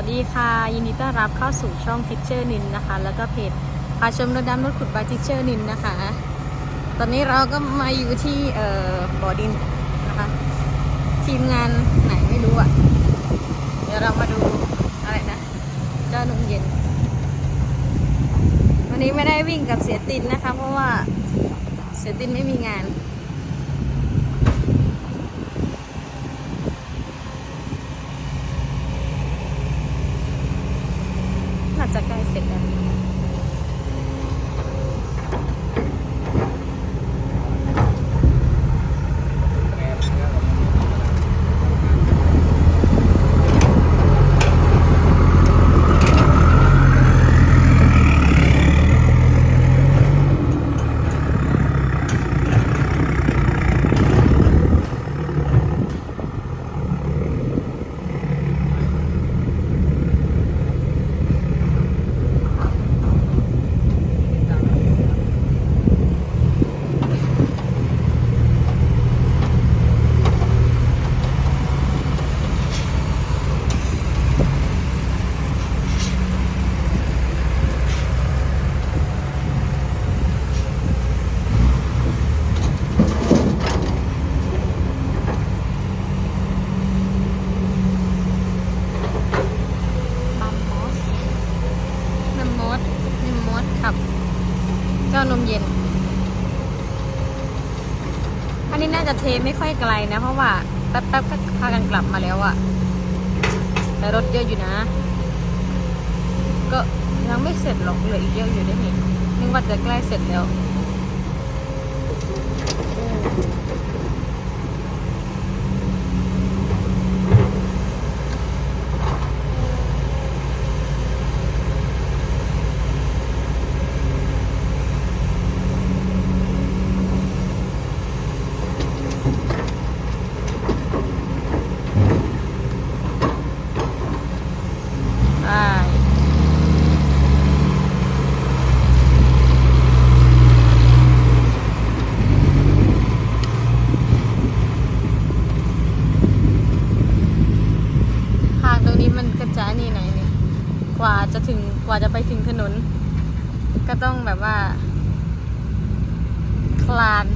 วัสดีค่ะ ยินดีต้อนรับเข้าสู่ช่องทิ c เ e อร์นินนะคะ แล้วก็เพจพาชมรถดำรถขุดบายทิ c เ e อร์นินนะคะ ตอนนี้เราก็มาอยู่ที่เอ่อบ่อดินนะคะ ทีมงานไหนไม่รู้อะ เดี๋ยวเรามาดูอะไรนะ เจ้านมเย็น วันนี้ไม่ได้วิ่งกับเสียตินนะคะ เพราะว่าเสียตินไม่มีงาน จะใกล้เสร็จแล้ว บัมมอสแมมมอสแมับ เจ้านมเย็น อันนี้น่าจะเทไม่ค่อยไกลนะ เพราะว่าแป๊บๆก็พากันกลับมาแล้วอะแต่รถเยอะอยู่นะ ก็ยังไม่เสร็จหรอกเหลืออีกเยอะอยู่ได้นี่นึกว่าจะใกล้เสร็จแล้ว ใช่ทางตรงนี้มันกระจายนี่ไหนเนี่ยกว่าจะถึง กว่าจะไปถึงถนน ก็ต้องแบบว่า คลาน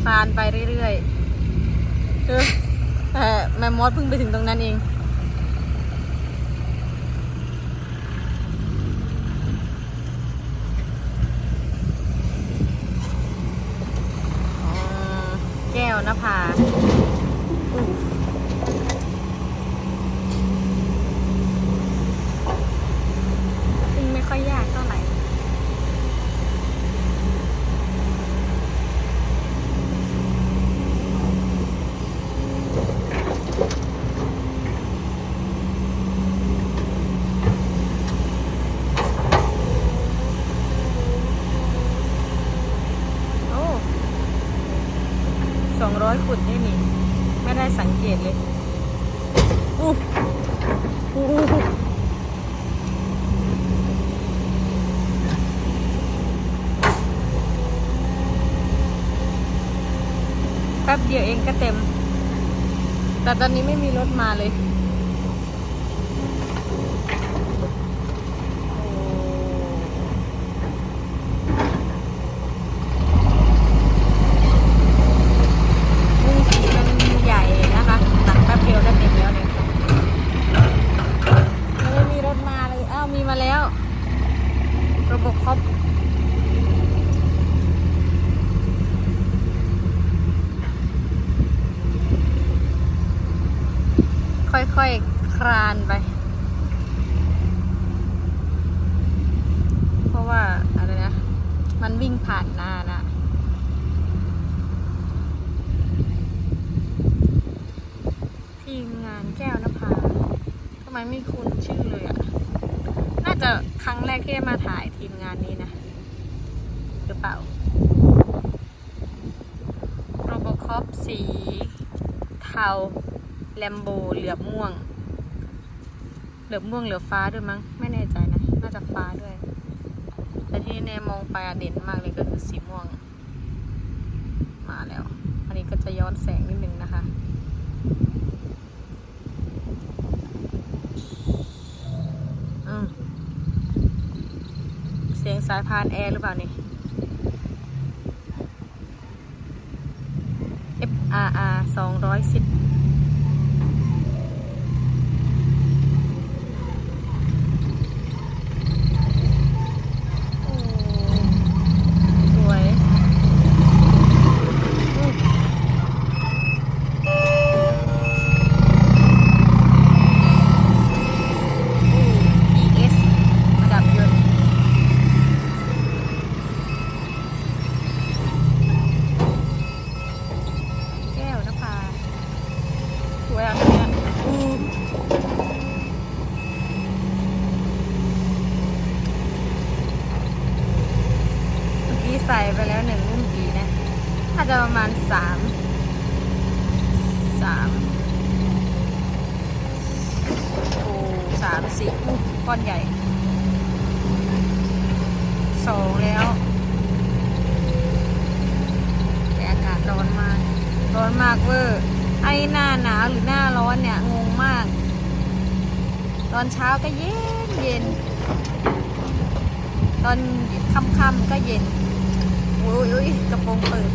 คลานไปเรื่อยๆเออแต่แมมมอสเพิ่งไปถึงตรงนั้นเอง แก้วนภาอู้ซึ่งไม่ค่อยยากเท่าไหร่ โอ้ ส อยขุดนี่นี่ ไม่ได้สังเกตเลยอู้อู้แป๊บเดียวเองก็เต็ม แต่ตอนนี้ไม่มีรถมาเลย มุ้งสีมันใหญ่นะคะตัดแป๊บเดียวได้เต็มแล้วเนี่ยยังไม่มีรถมาเลย อ้าว มีมาแล้ว ระบครบค่อยๆคลานไป เพราะว่าอะไรนะ มันวิ่งผ่านหน้านะทีมงานแก้วนภาทำไมไม่คุ้นชื่อเลยอะ่ะ น่า จะครั้งแรกที่ได้มาถ่ายทีมงานนี้นะ หรือเปล่าโรบคอปสีเทาแลมโบเหลือบม่วง เหลือบม่วงเหลือฟ้าด้วยมั้ง ไม่แน่ใจนะ น่าจะฟ้าด้วย แต่ที่แน่มองไปเด่นมากเลยก็คือสีม่วง มาแล้ว อันนี้ก็จะย้อนแสงนิดนึงนะคะ สียงสายพานแอร์หรือเปล่านี่ FRR 210 ใส่ไปแล้วหนึ่งรุ่นกี่นะน่าจะประมาณสามสามโอ้สามสี่ก้อนใหญ่สองแล้ว แต่อากาศร้อนมาก ร้อนมากเวอร์ ไอหน้าหนาวหรือหน้าร้อนเนี่ย งงมาก ตอนเช้าก็เย็นเย็น ตอนค่ำๆก็เย็น อ้ยอุ้ยกระโปรงเปิด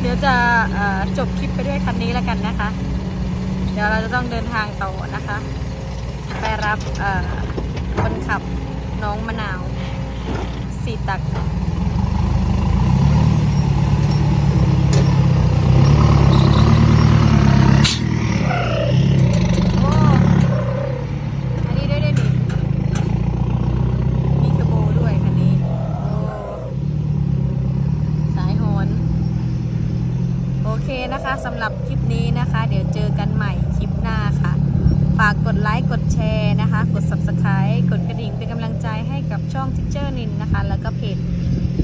เดี๋ยวจะจบคลิปไปด้วยคันนี้แล้วกันนะคะ เดี๋ยวเราจะต้องเดินทางต่อนะคะ ไปรับคนขับน้องมะนาวสีตัก โอ้ อันนี้ด้วยด้วยดิมีเทอร์โบด้วยคันนี้ โอ้ สายโหน โอเคนะคะสำหรับคลิปนี้นะคะ เดี๋ยวเจอกันใหม่คลิปหน้าค่ะ ฝากกด ไลค์ กดแชร์นะคะ กด subscribe กดกระดิ่งเป็นกำลังใจให้กับช่อง Teacher นินนะคะ แล้วก็เพจ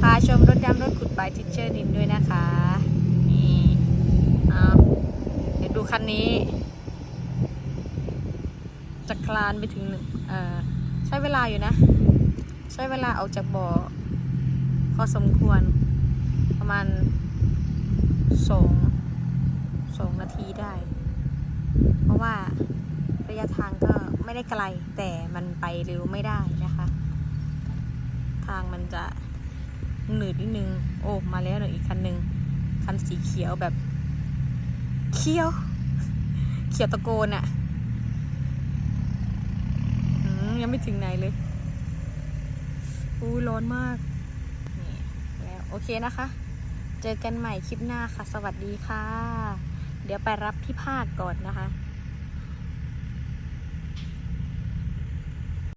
พาชมรถดำรถขุดบาย Teacher นินด้วยนะคะ นี่เอาเดี๋ยวดูคันนี้ จะคลานไปถึงหนึ่งเอ่อใช้เวลาอยู่นะ ใช้เวลาออกจากบ่อ พอสมควรประมาณสองสองนาทีได้ เพราะว่า ระยะทางก็ไม่ได้ไกล แต่มันไปเร็วไม่ได้นะคะ ทางมันจะหนืดนิดนึง โอ้มาแล้วหนึ่งอีกคันหนึ่งคันสีเขียวแบบ เขียว เขียวตะโกนอะอืมยังไม่ถึงไหนเลยอู้ร้อนมากนี่แล้วโอเคนะคะ เจอกันใหม่คลิปหน้าค่ะ สวัสดีค่ะ เดี๋ยวไปรับพี่ภาคก่อนนะคะ